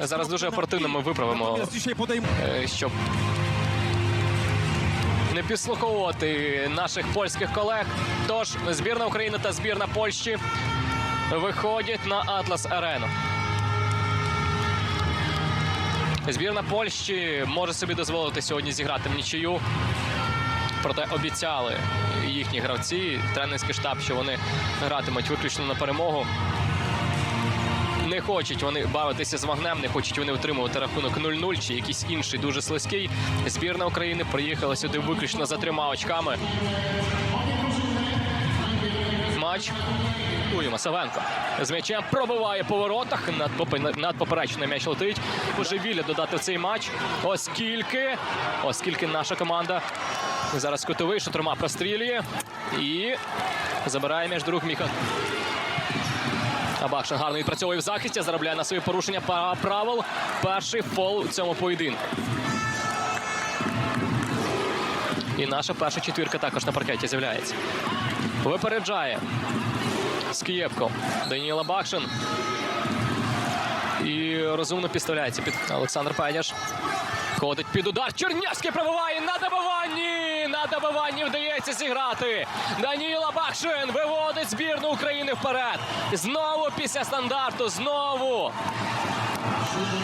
Зараз дуже оперативно ми виправимо, е, щоб не підслуховувати наших польських колег. Тож збірна України та збірна Польщі виходять на Атлас Арену. Збірна Польщі може собі дозволити сьогодні зіграти в нічию. Проте обіцяли їхні гравці, тренерський штаб, що вони гратимуть виключно на перемогу. Не хочуть вони бавитися з вогнем, не хочуть вони утримувати рахунок 0-0 чи якийсь інший дуже слизький. Збірна України приїхала сюди виключно за трьома очками. Матч. Уємо Савенко. З м'ячем пробиває по воротах. Над, над поперечною м'яч летить. Божевілля додати в цей матч. Оскільки, оскільки наша команда зараз кутовий шатрома прострілює і забирає м'яч друг Міха. Абакшин гарно відпрацьовує в захисті, заробляє на свої порушення правил. Перший фол у цьому поєдинку. І наша перша четвірка також на паркеті з'являється. Випереджає Скієвко. Даніла Бакшин. І розумно підставляється під Олександр Пеняш. Ходить під удар. Чернявський пробиває на добиванні. На добиванні вдається зіграти. Даніла Бакшин виводить збірну України вперед. Знову після стандарту. Знову.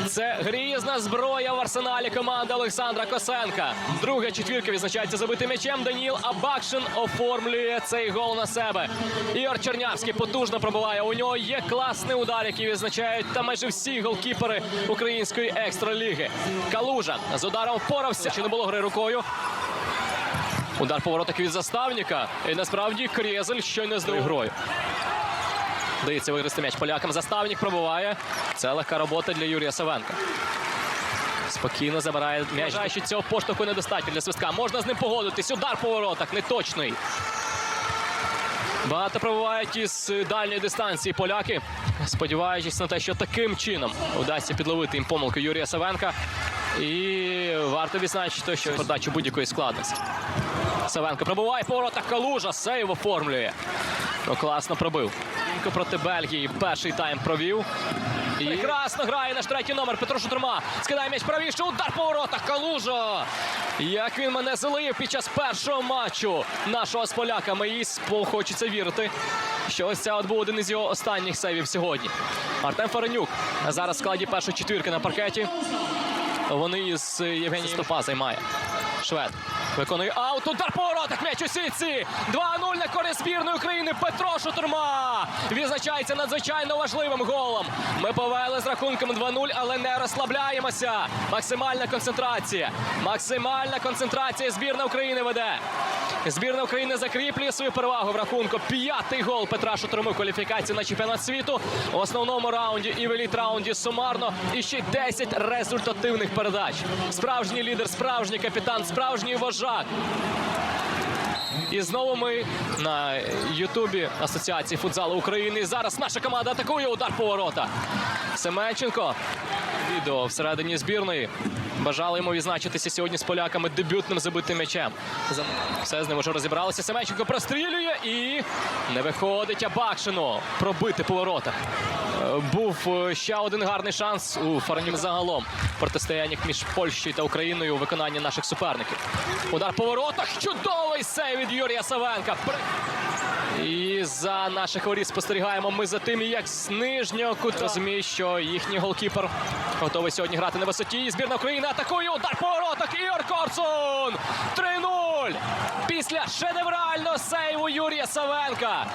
Це грізна зброя в арсеналі команди Олександра Косенка. Друга четвірка відзначається забитим м'ячем. Даніл Абакшин оформлює цей гол на себе. Ігор Чернявський потужно пробиває. У нього є класний удар, який відзначають та майже всі голкіпери української екстраліги. Калужа з ударом впорався. Чи не було гри рукою? Удар повороток від заставника. І насправді Крєзель щойно з грою. Дається виграти м'яч полякам. Заставник пробиває. Це легка робота для Юрія Савенка. Спокійно забирає м'яч. Вважає, що цього поштовху недостатньо для свистка. Можна з ним погодитись. Удар по воротах неточний. Багато пробувають із дальньої дистанції поляки, сподіваючись на те, що таким чином вдасться підловити їм помилку Юрія Савенка. І варто відзначити, що подачу будь-якої складності. Савенко пробуває по воротах Калужа, сейв оформлює. Класно пробив. Проти Бельгії перший тайм провів. І... Прекрасно грає наш третій номер Петро Шутурма. Скидає м'яч правіше, удар по воротах Калужа. Як він мене залив під час першого матчу нашого з поляками. І хочеться вірити, що ось це от був один із його останніх сейвів сьогодні. Артем Фаренюк зараз в складі першої четвірки на паркеті. Вони з Євгенієм Стопа займає. Швед. Виконує аут. Удар по воротах. М'яч у сітці. 2-0 на користь збірної України. Петро Шутурма. Відзначається надзвичайно важливим голом. Ми повели з рахунком 2-0, але не розслабляємося. Максимальна концентрація. Максимальна концентрація. Збірна України веде. Збірна України закріплює свою перевагу в рахунку. П'ятий гол Петра Шутурми в кваліфікації на чемпіонат світу. В основному раунді і в еліт раунді сумарно. І ще 10 результативних передач. Справжній лідер, справжній капітан, справжній вожак. І знову ми на Ютубі Асоціації футзалу України. Зараз наша команда атакує удар поворота. Семенченко. Відео всередині збірної. Бажали йому відзначитися сьогодні з поляками дебютним забитим м'ячем. Все з ним вже розібралося. Семенченко прострілює і не виходить Абакшину пробити по воротах. Е, Був е, ще один гарний шанс у Фаранім загалом в протистояннях між Польщею та Україною у виконанні наших суперників. Удар по воротах. Чудовий сейв від Юрія Савенка. І за наших воріт спостерігаємо ми за тим, як з нижнього кута Розумію, що їхній голкіпер готовий сьогодні грати на висоті. І збірна України атакує удар по воротах. Ігор Корсун! 3-0! Після шедеврального сейву Юрія Савенка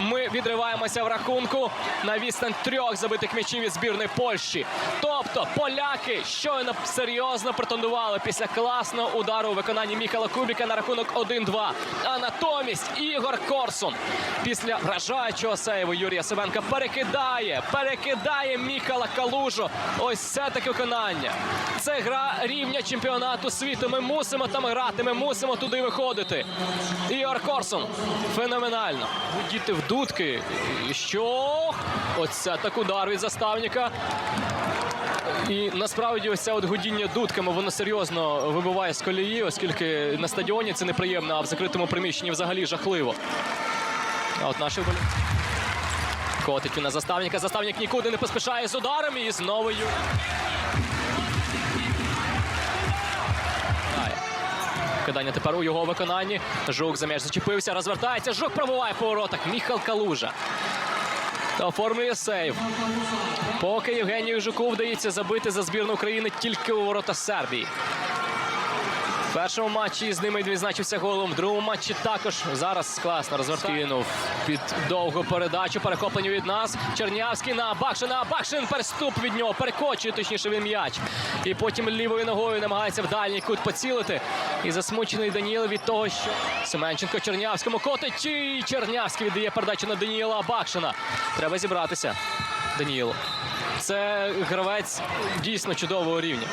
ми відриваємося в рахунку на відстань трьох забитих м'ячів від збірної Польщі. Тобто поляки щойно серйозно претендували після класного удару у виконанні Міхала Кубіка на рахунок 1-2. А натомість Ігор Корсун після вражаючого сейву Юрія Савенка перекидає, перекидає Міхала Калужу. Ось це таке виконання. Це гра рівня чемпіонату світу. Ми мусимо там грати, ми мусимо туди виходити. Ігор Корсун феноменально. Діти в дудки. І Що? Ось це так удар від заставника. І насправді ось це от гудіння дудками воно серйозно вибиває з колії, оскільки на стадіоні це неприємно, а в закритому приміщенні взагалі жахливо. А от наші вболі- Котить на заставника. Заставник нікуди не поспішає з ударом і знову Ю. Кидання тепер у його виконанні. Жук за м'яч зачепився, розвертається. Жук пробуває по воротах. Міхал Калужа. Оформлює сейв. Поки Євгенію Жуку вдається забити за збірну України тільки у ворота Сербії. Першому матчі з ними відзначився голом. В другому матчі також зараз класно розвертає. Кинув під довгу передачу. Перехоплення від нас. Чернявський на Бакшина. Бакшин переступ від нього. Перекочує точніше він м'яч. І потім лівою ногою намагається в дальній кут поцілити. І засмучений Даніл від того, що Семенченко Чернявському котить. І Чернявський віддає передачу на Даніла Бакшина. Треба зібратися. Даніл. Це гравець дійсно чудового рівня.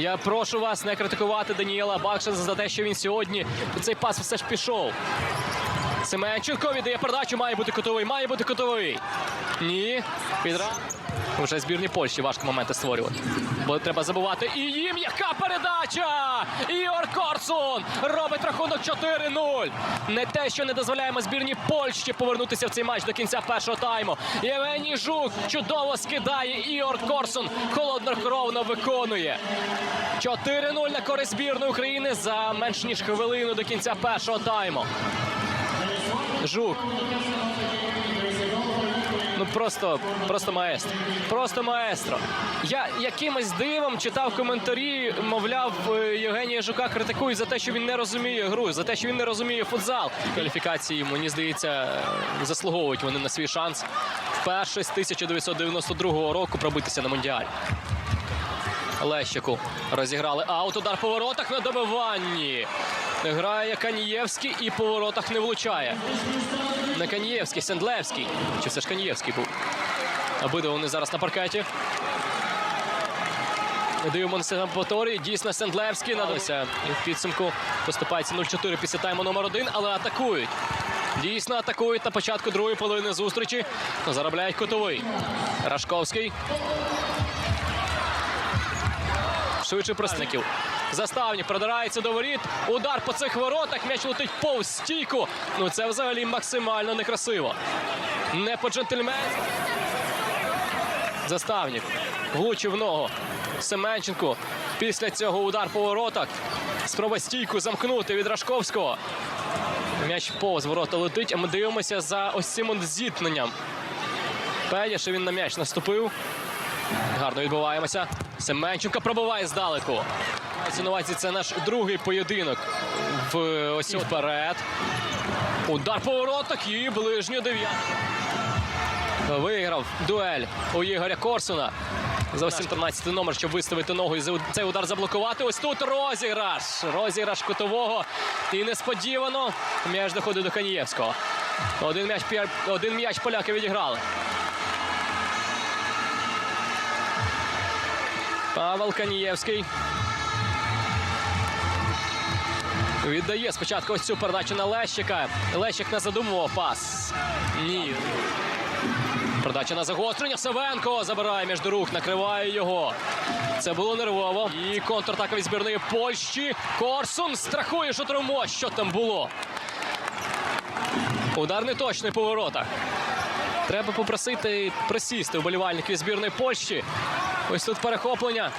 Я прошу вас не критикувати Даніела Бакшина за те, що він сьогодні цей пас все ж пішов. Семенченко віддає передачу, має бути котовий, має бути котовий. Ні, відра. Вже збірні Польщі важко моменти створювати. Бо треба забувати. І їм яка передача! Ігор Корсун робить рахунок 4-0. Не те, що не дозволяємо збірні Польщі повернутися в цей матч до кінця першого тайму. Євгеній Жук чудово скидає. Ігор Корсун холоднокровно виконує. 4-0 на користь збірної України за менш ніж хвилину до кінця першого тайму. Жук. Просто, просто маестро. Просто маестро. Я якимось дивом читав коментарі, мовляв, е, Євгенія Жука критикують за те, що він не розуміє гру, за те, що він не розуміє футзал. Кваліфікації, мені здається, заслуговують вони на свій шанс вперше з 1992 року пробитися на мундіаль. Лещику розіграли аут. Удар по воротах на добиванні. Грає Канієвський і по воротах не влучає. Не Канієвський, Сендлевський. Чи все ж Канієвський був? Обидва вони зараз на паркеті. Дивимося на повторі. Дійсно, Сендлевський надався. В підсумку поступається 0-4 після тайму номер 1 але атакують. Дійсно атакують на початку другої половини зустрічі. Заробляють котовий. Рашковський. Швидше пресників. Заставник продирається до воріт. Удар по цих воротах. М'яч летить повз стійку. Ну це взагалі максимально некрасиво. Не по джентльменськи. Заставник. Влучив ногу. Семенченко. Після цього удар по воротах. Спроба стійку замкнути від Рашковського. М'яч повз ворота летить, а ми дивимося за ось цим зіткненням. Педя, що він на м'яч наступив. Гарно відбуваємося. Семенченко пробиває здалеку. Мається на увазі, це наш другий поєдинок в ось вперед. Удар по воротах і ближню дев'ятку. Виграв дуель у Ігоря Корсуна. Зовсім 13 номер, щоб виставити ногу і цей удар заблокувати. Ось тут розіграш. Розіграш кутового. І несподівано м'яч доходить до Канієвського. Один м'яч, один м'яч поляки відіграли. Павел Канієвський. Віддає спочатку ось цю передачу на Лещика. Лещик не задумував пас. Ні. Передача на загострення. Савенко забирає між рук, накриває його. Це було нервово. І контратака від збірної Польщі. Корсун страхує шатрумо. Що там було? Удар не точний по воротах. Треба попросити присісти вболівальників збірної Польщі. Ось тут перехоплення.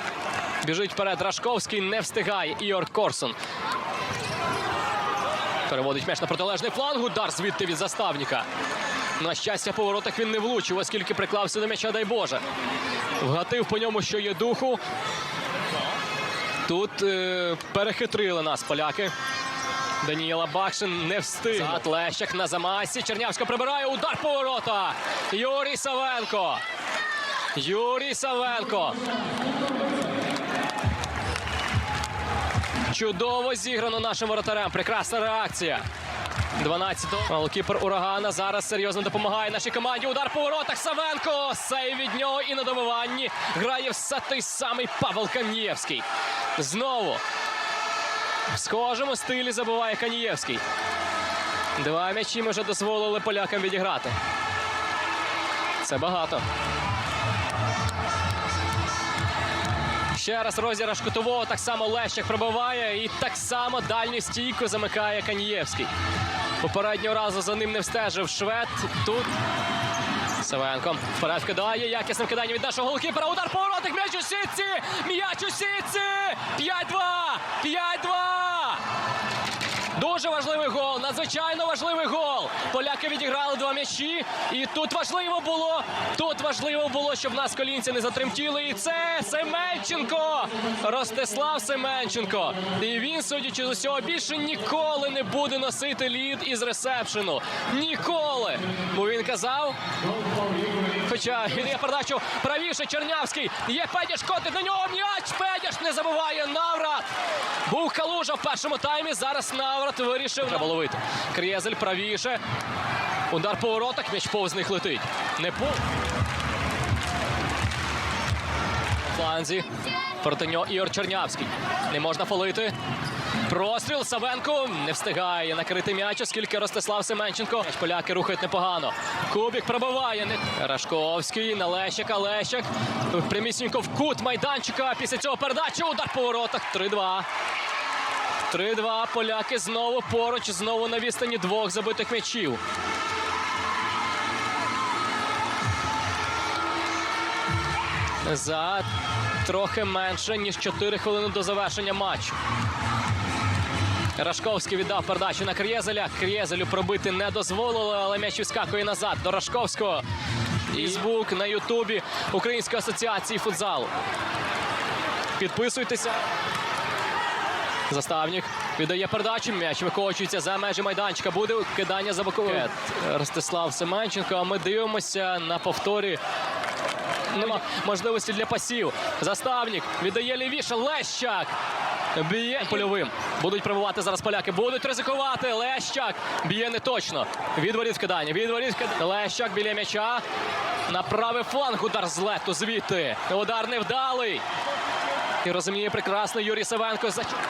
Біжить вперед Рашковський, не встигає. Ігор Корсун. Переводить м'яч на протилежний фланг. Удар звідти від заставника. На щастя, по воротах він не влучив, оскільки приклався до м'яча, дай Боже. Вгатив по ньому, що є духу. Тут е, перехитрили нас поляки. Даніела Бакшин не встиг. Лещик на замасі. Чернявська прибирає удар по ворота. Юрій Савенко. Юрій Савенко. Чудово зіграно нашим воротарем. Прекрасна реакція. 12-го. Голкіпер урагана зараз серйозно допомагає нашій команді. Удар по воротах. Савенко. Сейв від нього і на добиванні грає все той самий Павел Канієвський. Знову. В схожому стилі забуває Канієвський. Два м'ячі ми вже дозволили полякам відіграти. Це багато. Ще раз розіграш кутового, так само Лещик пробиває і так само дальню стійку замикає Канієвський. Попереднього разу за ним не встежив швед. Тут Савенко вперед кидає. Якісне кидання від нашого голкіпера. Удар поворотик. М'яч у сітці. М'яч у сітці. 5-2. 5-2. Дуже важливий гол, надзвичайно важливий гол. Поляки відіграли два м'ячі. І тут важливо було. Тут важливо було, щоб нас колінці не затремтіли. І це Семенченко. Ростислав Семенченко. І він, судячи з усього, більше ніколи не буде носити лід із ресепшену. Ніколи. Бо він казав. Хоча він передачу правіше Чернявський. Є Педяш котить на нього м'яч. Педяш не забуває Наврат. Був Калужа в першому таймі. Зараз Наврат вирішив треба ловити. Крєзель правіше. Удар по воротах, м'яч повз них летить. Не по фланзі. Проти нього Ігор Чернявський. Не можна фолити. Простріл Савенко не встигає накрити м'яч, оскільки Ростислав Семенченко. Поляки рухають непогано. Кубік пробиває. Рашковський на Лещика. Лещик прямісінько в кут майданчика. Після цього передача удар по воротах. 3-2. 3-2. Поляки знову поруч, знову на відстані двох забитих м'ячів. За трохи менше, ніж 4 хвилини до завершення матчу. Рашковський віддав передачу на Крєзеля. Крєзелю пробити не дозволили, але м'яч вискакує назад до Рашковського. І звук на Ютубі Української асоціації футзалу. Підписуйтеся. Заставник віддає передачу. М'яч викочується за межі майданчика. Буде кидання за боковий. Ростислав Семенченко. А ми дивимося на повторі. Нема можливості для пасів. Заставник віддає лівіше. Лещак. Б'є польовим. Будуть прибувати зараз поляки. Будуть ризикувати. Лещак. Б'є не точно. Відворіт вкидання. Відворіт кидання. Лещак біля м'яча. На правий фланг удар з лету звідти. Удар невдалий. І розуміє прекрасно Юрій Савенко.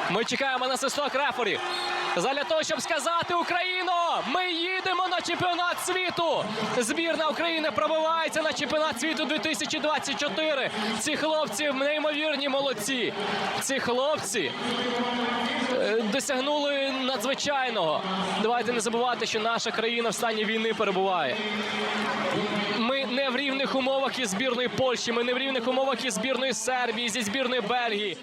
Ми чекаємо на свисток рефері. Задля того, щоб сказати Україно, ми їдемо на чемпіонат світу. Збірна України пробивається на чемпіонат світу 2024. Ці хлопці неймовірні молодці. Ці хлопці е, досягнули надзвичайного. Давайте не забувати, що наша країна в стані війни перебуває. Ми не в рівних умовах із збірної Польщі, ми не в рівних умовах із збірної Сербії, зі збірної Бельгії.